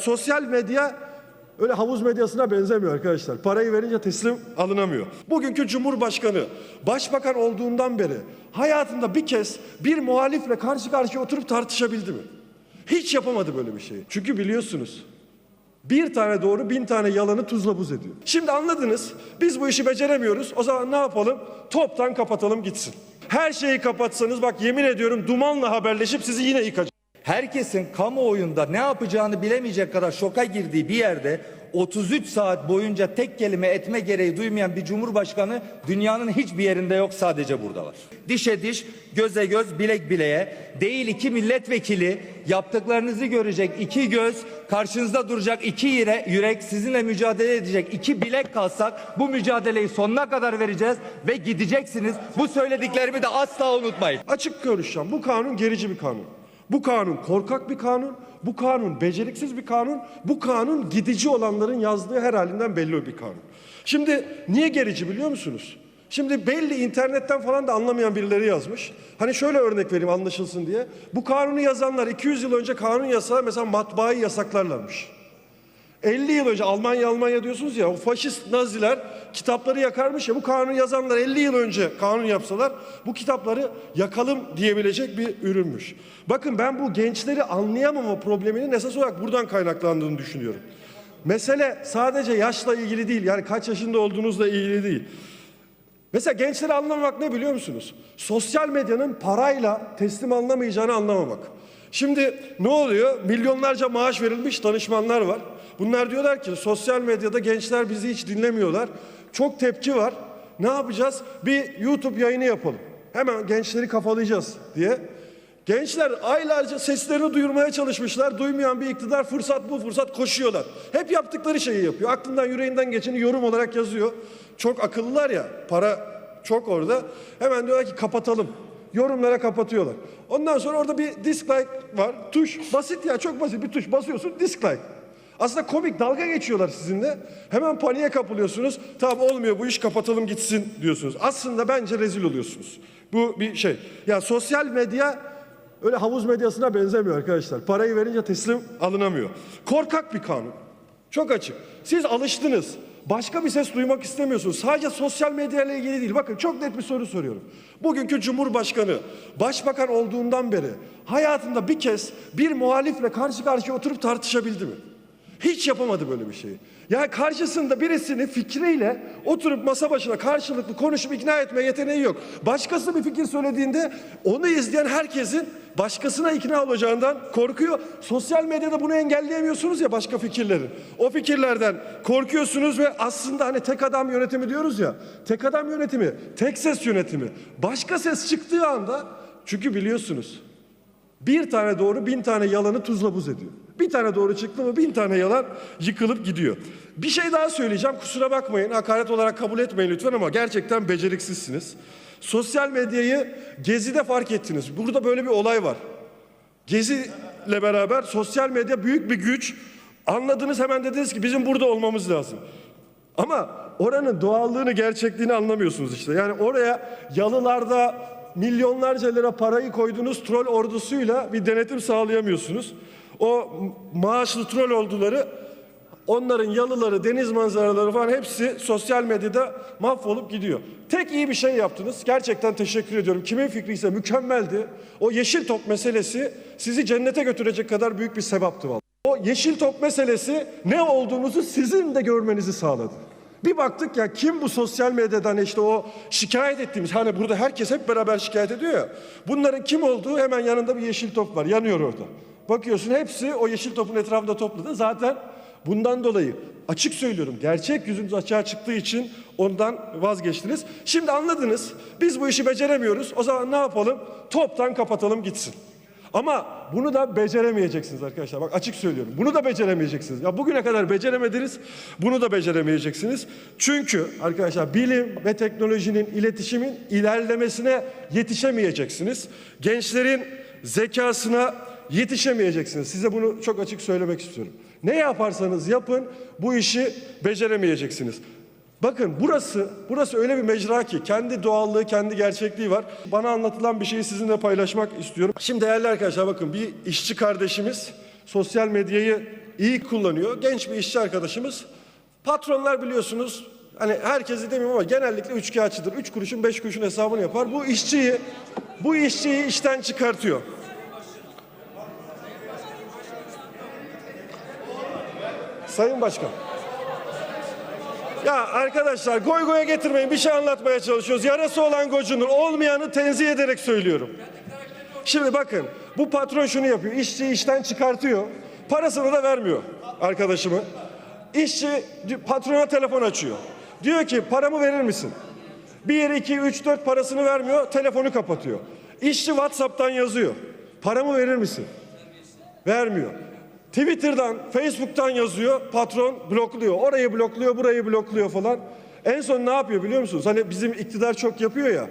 Sosyal medya öyle havuz medyasına benzemiyor arkadaşlar. Parayı verince teslim alınamıyor. Bugünkü Cumhurbaşkanı başbakan olduğundan beri hayatında bir kez bir muhalifle karşı karşıya oturup tartışabildi mi? Hiç yapamadı böyle bir şeyi. Çünkü biliyorsunuz bir tane doğru bin tane yalanı tuzla buz ediyor. Şimdi anladınız biz bu işi beceremiyoruz. O zaman ne yapalım? Toptan kapatalım gitsin. Her şeyi kapatsanız bak yemin ediyorum dumanla haberleşip sizi yine yıkacak. Herkesin kamuoyunda ne yapacağını bilemeyecek kadar şoka girdiği bir yerde 33 saat boyunca tek kelime etme gereği duymayan bir cumhurbaşkanı dünyanın hiçbir yerinde yok sadece burada var. Dişe diş, göze göz, bilek bileğe değil iki milletvekili yaptıklarınızı görecek iki göz, karşınızda duracak iki yire, yürek sizinle mücadele edecek iki bilek kalsak bu mücadeleyi sonuna kadar vereceğiz ve gideceksiniz. Bu söylediklerimi de asla unutmayın. Açık konuşacağım. Bu kanun gerici bir kanun. Bu kanun korkak bir kanun. Bu kanun beceriksiz bir kanun. Bu kanun gidici olanların yazdığı her halinden belli bir kanun. Şimdi niye gerici biliyor musunuz? Şimdi belli internetten falan da anlamayan birileri yazmış. Hani şöyle örnek vereyim anlaşılsın diye. Bu kanunu yazanlar 200 yıl önce kanun yasa mesela matbaayı yasaklarlarmış. 50 yıl önce Almanya Almanya diyorsunuz ya o faşist naziler kitapları yakarmış ya bu kanunu yazanlar 50 yıl önce kanun yapsalar bu kitapları yakalım diyebilecek bir ürünmüş. Bakın ben bu gençleri anlayamama probleminin esas olarak buradan kaynaklandığını düşünüyorum. Mesele sadece yaşla ilgili değil yani kaç yaşında olduğunuzla ilgili değil. Mesela gençleri anlamamak ne biliyor musunuz? Sosyal medyanın parayla teslim alınamayacağını anlamamak. Şimdi ne oluyor? Milyonlarca maaş verilmiş danışmanlar var. Bunlar diyorlar ki sosyal medyada gençler bizi hiç dinlemiyorlar. Çok tepki var. Ne yapacağız? Bir YouTube yayını yapalım. Hemen gençleri kafalayacağız diye. Gençler aylarca seslerini duyurmaya çalışmışlar. Duymayan bir iktidar fırsat bu fırsat koşuyorlar. Hep yaptıkları şeyi yapıyor. Aklından yüreğinden geçeni yorum olarak yazıyor. Çok akıllılar ya. Para çok orada. Hemen diyorlar ki kapatalım. Yorumlara kapatıyorlar. Ondan sonra orada bir dislike var. Tuş. Basit ya çok basit bir tuş. Basıyorsun dislike. Aslında komik dalga geçiyorlar sizinle. Hemen paniğe kapılıyorsunuz. Tamam olmuyor bu iş kapatalım gitsin diyorsunuz. Aslında bence rezil oluyorsunuz. Bu bir şey. Ya sosyal medya öyle havuz medyasına benzemiyor arkadaşlar. Parayı verince teslim alınamıyor. Korkak bir kanun. Çok açık. Siz alıştınız. Başka bir ses duymak istemiyorsunuz. Sadece sosyal medya ile ilgili değil. Bakın çok net bir soru soruyorum. Bugünkü Cumhurbaşkanı başbakan olduğundan beri hayatında bir kez bir muhalifle karşı karşıya oturup tartışabildi mi? Hiç yapamadı böyle bir şeyi. Yani karşısında birisini fikriyle oturup masa başına karşılıklı konuşup ikna etme yeteneği yok. Başkası bir fikir söylediğinde onu izleyen herkesin başkasına ikna olacağından korkuyor. Sosyal medyada bunu engelleyemiyorsunuz ya başka fikirleri. O fikirlerden korkuyorsunuz ve aslında hani tek adam yönetimi diyoruz ya. Tek adam yönetimi, tek ses yönetimi. Başka ses çıktığı anda çünkü biliyorsunuz bir tane doğru bin tane yalanı tuzla buz ediyor. Bir tane doğru çıktı mı bin tane yalan yıkılıp gidiyor. Bir şey daha söyleyeceğim kusura bakmayın hakaret olarak kabul etmeyin lütfen ama gerçekten beceriksizsiniz. Sosyal medyayı Gezi'de fark ettiniz. Burada böyle bir olay var. Gezi ile beraber sosyal medya büyük bir güç. Anladınız hemen dediniz ki bizim burada olmamız lazım. Ama oranın doğallığını, gerçekliğini anlamıyorsunuz işte. Yani oraya yalılarda milyonlarca lira parayı koyduğunuz troll ordusuyla bir denetim sağlayamıyorsunuz. O maaşlı troll orduları onların yalıları, deniz manzaraları falan hepsi sosyal medyada mahvolup gidiyor. Tek iyi bir şey yaptınız. Gerçekten teşekkür ediyorum. Kimin fikri ise mükemmeldi. O yeşil top meselesi sizi cennete götürecek kadar büyük bir sevaptı vallahi. O yeşil top meselesi ne olduğunuzu sizin de görmenizi sağladı. Bir baktık ya kim bu sosyal medyadan işte o şikayet ettiğimiz hani burada herkes hep beraber şikayet ediyor ya. Bunların kim olduğu hemen yanında bir yeşil top var yanıyor orada. Bakıyorsun hepsi o yeşil topun etrafında topladı. Zaten bundan dolayı açık söylüyorum gerçek yüzünüz açığa çıktığı için ondan vazgeçtiniz. Şimdi anladınız biz bu işi beceremiyoruz o zaman ne yapalım toptan kapatalım gitsin. Ama bunu da beceremeyeceksiniz arkadaşlar. Bak açık söylüyorum. Bunu da beceremeyeceksiniz. Ya bugüne kadar beceremediniz. Bunu da beceremeyeceksiniz. Çünkü arkadaşlar bilim ve teknolojinin, iletişimin ilerlemesine yetişemeyeceksiniz. Gençlerin zekasına yetişemeyeceksiniz. Size bunu çok açık söylemek istiyorum. Ne yaparsanız yapın bu işi beceremeyeceksiniz. Bakın burası burası öyle bir mecra ki kendi doğallığı, kendi gerçekliği var. Bana anlatılan bir şeyi sizinle paylaşmak istiyorum. Şimdi değerli arkadaşlar bakın bir işçi kardeşimiz sosyal medyayı iyi kullanıyor. Genç bir işçi arkadaşımız. Patronlar biliyorsunuz hani herkesi demiyorum ama genellikle üçkağıtçıdır. Üç kuruşun beş kuruşun hesabını yapar. Bu işçiyi bu işçiyi işten çıkartıyor. Sayın Başkan. Ya arkadaşlar goy goya getirmeyin bir şey anlatmaya çalışıyoruz. Yarası olan gocunur. Olmayanı tenzih ederek söylüyorum. Şimdi bakın bu patron şunu yapıyor. İşçi işten çıkartıyor. Parasını da vermiyor arkadaşımı. İşçi patrona telefon açıyor. Diyor ki paramı verir misin? 1, 2, 3, 4 parasını vermiyor. Telefonu kapatıyor. İşçi WhatsApp'tan yazıyor. Paramı verir misin? Vermiyor. Twitter'dan, Facebook'tan yazıyor. Patron blokluyor. Orayı blokluyor, burayı blokluyor falan. En son ne yapıyor biliyor musunuz? Hani bizim iktidar çok yapıyor ya.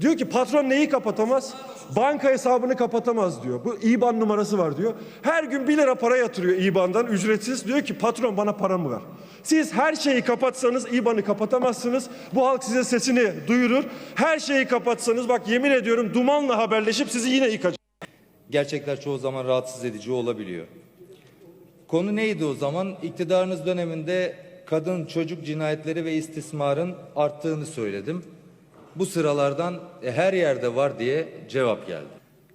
Diyor ki patron neyi kapatamaz? Banka hesabını kapatamaz diyor. Bu IBAN numarası var diyor. Her gün 1 lira para yatırıyor IBAN'dan ücretsiz. Diyor ki patron bana paramı ver. Siz her şeyi kapatsanız IBAN'ı kapatamazsınız. Bu halk size sesini duyurur. Her şeyi kapatsanız bak yemin ediyorum dumanla haberleşip sizi yine yıkacak. Gerçekler çoğu zaman rahatsız edici olabiliyor. Konu neydi o zaman? İktidarınız döneminde kadın çocuk cinayetleri ve istismarın arttığını söyledim. Bu sıralardan e, her yerde var diye cevap geldi.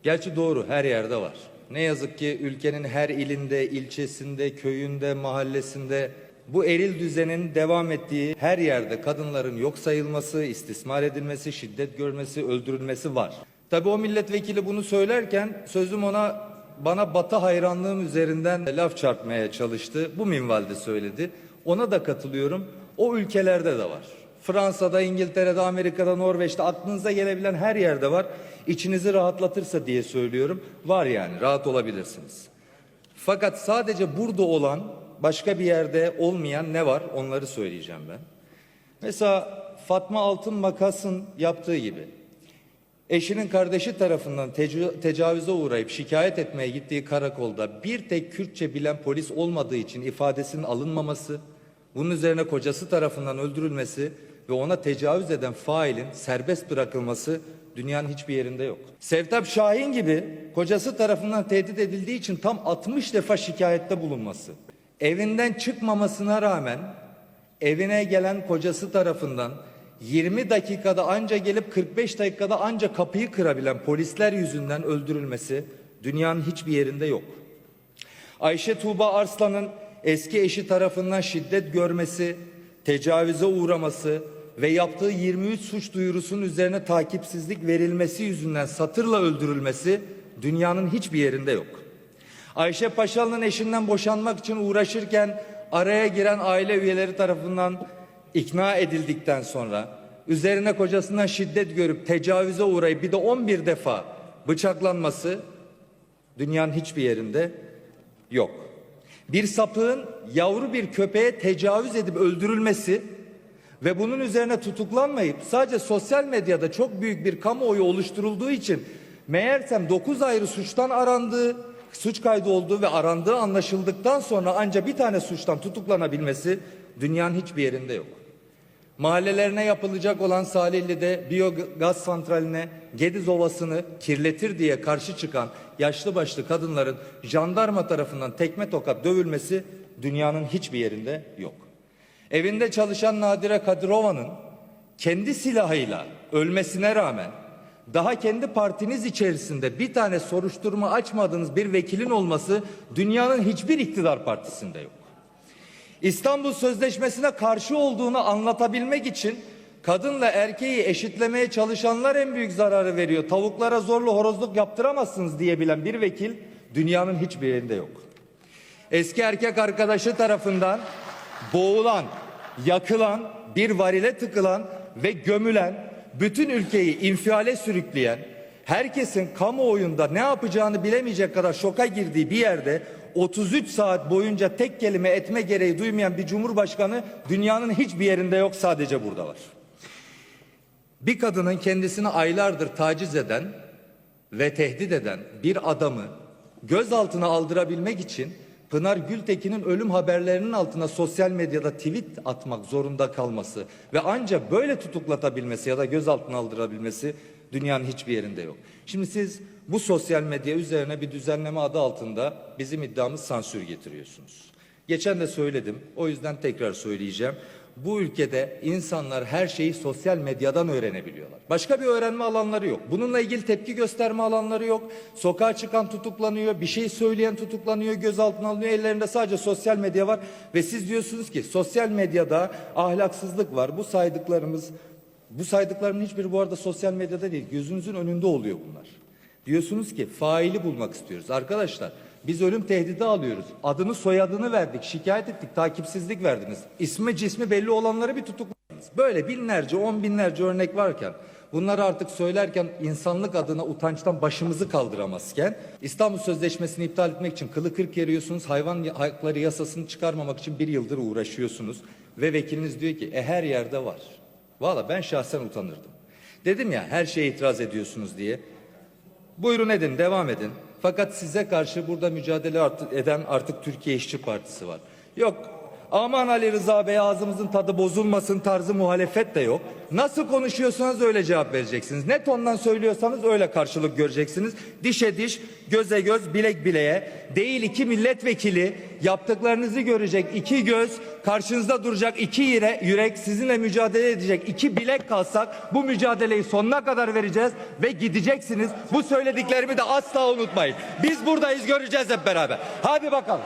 Gerçi doğru her yerde var. Ne yazık ki ülkenin her ilinde, ilçesinde, köyünde, mahallesinde bu eril düzenin devam ettiği her yerde kadınların yok sayılması, istismar edilmesi, şiddet görmesi, öldürülmesi var. Tabii o milletvekili bunu söylerken sözüm ona bana batı hayranlığım üzerinden laf çarpmaya çalıştı. Bu minvalde söyledi. Ona da katılıyorum. O ülkelerde de var. Fransa'da, İngiltere'de, Amerika'da, Norveç'te aklınıza gelebilen her yerde var. İçinizi rahatlatırsa diye söylüyorum. Var yani rahat olabilirsiniz. Fakat sadece burada olan başka bir yerde olmayan ne var onları söyleyeceğim ben. Mesela Fatma Altın Makas'ın yaptığı gibi eşinin kardeşi tarafından teca- tecavüze uğrayıp şikayet etmeye gittiği karakolda bir tek Kürtçe bilen polis olmadığı için ifadesinin alınmaması, bunun üzerine kocası tarafından öldürülmesi ve ona tecavüz eden failin serbest bırakılması dünyanın hiçbir yerinde yok. Sevtap Şahin gibi kocası tarafından tehdit edildiği için tam 60 defa şikayette bulunması, evinden çıkmamasına rağmen evine gelen kocası tarafından 20 dakikada anca gelip 45 dakikada anca kapıyı kırabilen polisler yüzünden öldürülmesi dünyanın hiçbir yerinde yok. Ayşe Tuğba Arslan'ın eski eşi tarafından şiddet görmesi, tecavüze uğraması ve yaptığı 23 suç duyurusunun üzerine takipsizlik verilmesi yüzünden satırla öldürülmesi dünyanın hiçbir yerinde yok. Ayşe Paşalı'nın eşinden boşanmak için uğraşırken araya giren aile üyeleri tarafından ikna edildikten sonra üzerine kocasından şiddet görüp tecavüze uğrayıp bir de 11 defa bıçaklanması dünyanın hiçbir yerinde yok. Bir sapığın yavru bir köpeğe tecavüz edip öldürülmesi ve bunun üzerine tutuklanmayıp sadece sosyal medyada çok büyük bir kamuoyu oluşturulduğu için meğersem 9 ayrı suçtan arandığı, suç kaydı olduğu ve arandığı anlaşıldıktan sonra ancak bir tane suçtan tutuklanabilmesi dünyanın hiçbir yerinde yok. Mahallelerine yapılacak olan Salihli'de biyogaz santraline Gediz Ovası'nı kirletir diye karşı çıkan yaşlı başlı kadınların jandarma tarafından tekme tokat dövülmesi dünyanın hiçbir yerinde yok. Evinde çalışan Nadire Kadirova'nın kendi silahıyla ölmesine rağmen daha kendi partiniz içerisinde bir tane soruşturma açmadığınız bir vekilin olması dünyanın hiçbir iktidar partisinde yok. İstanbul Sözleşmesi'ne karşı olduğunu anlatabilmek için kadınla erkeği eşitlemeye çalışanlar en büyük zararı veriyor. Tavuklara zorlu horozluk yaptıramazsınız diyebilen bir vekil dünyanın hiçbir yerinde yok. Eski erkek arkadaşı tarafından boğulan, yakılan, bir varile tıkılan ve gömülen, bütün ülkeyi infiale sürükleyen, herkesin kamuoyunda ne yapacağını bilemeyecek kadar şoka girdiği bir yerde 33 saat boyunca tek kelime etme gereği duymayan bir cumhurbaşkanı dünyanın hiçbir yerinde yok sadece burada var. Bir kadının kendisini aylardır taciz eden ve tehdit eden bir adamı gözaltına aldırabilmek için Pınar Gültekin'in ölüm haberlerinin altına sosyal medyada tweet atmak zorunda kalması ve ancak böyle tutuklatabilmesi ya da gözaltına aldırabilmesi dünyanın hiçbir yerinde yok. Şimdi siz bu sosyal medya üzerine bir düzenleme adı altında bizim iddiamız sansür getiriyorsunuz. Geçen de söyledim. O yüzden tekrar söyleyeceğim. Bu ülkede insanlar her şeyi sosyal medyadan öğrenebiliyorlar. Başka bir öğrenme alanları yok. Bununla ilgili tepki gösterme alanları yok. Sokağa çıkan tutuklanıyor, bir şey söyleyen tutuklanıyor, gözaltına alınıyor. Ellerinde sadece sosyal medya var ve siz diyorsunuz ki sosyal medyada ahlaksızlık var. Bu saydıklarımız bu saydıklarımın hiçbiri bu arada sosyal medyada değil. Gözünüzün önünde oluyor bunlar. Diyorsunuz ki faili bulmak istiyoruz. Arkadaşlar biz ölüm tehdidi alıyoruz. Adını soyadını verdik, şikayet ettik, takipsizlik verdiniz. İsmi cismi belli olanları bir tutukladınız. Böyle binlerce, on binlerce örnek varken bunları artık söylerken insanlık adına utançtan başımızı kaldıramazken İstanbul Sözleşmesi'ni iptal etmek için kılı kırk yeriyorsunuz. Hayvan hakları yasasını çıkarmamak için bir yıldır uğraşıyorsunuz. Ve vekiliniz diyor ki e her yerde var. Valla ben şahsen utanırdım. Dedim ya her şeye itiraz ediyorsunuz diye. Buyurun edin, devam edin. Fakat size karşı burada mücadele eden artık Türkiye İşçi Partisi var. Yok, aman Ali Rıza Bey ağzımızın tadı bozulmasın tarzı muhalefet de yok. Nasıl konuşuyorsanız öyle cevap vereceksiniz. Ne tondan söylüyorsanız öyle karşılık göreceksiniz. Dişe diş, göze göz, bilek bileğe. Değil iki milletvekili yaptıklarınızı görecek iki göz, karşınızda duracak iki yire, yürek, sizinle mücadele edecek iki bilek kalsak bu mücadeleyi sonuna kadar vereceğiz ve gideceksiniz. Bu söylediklerimi de asla unutmayın. Biz buradayız göreceğiz hep beraber. Hadi bakalım.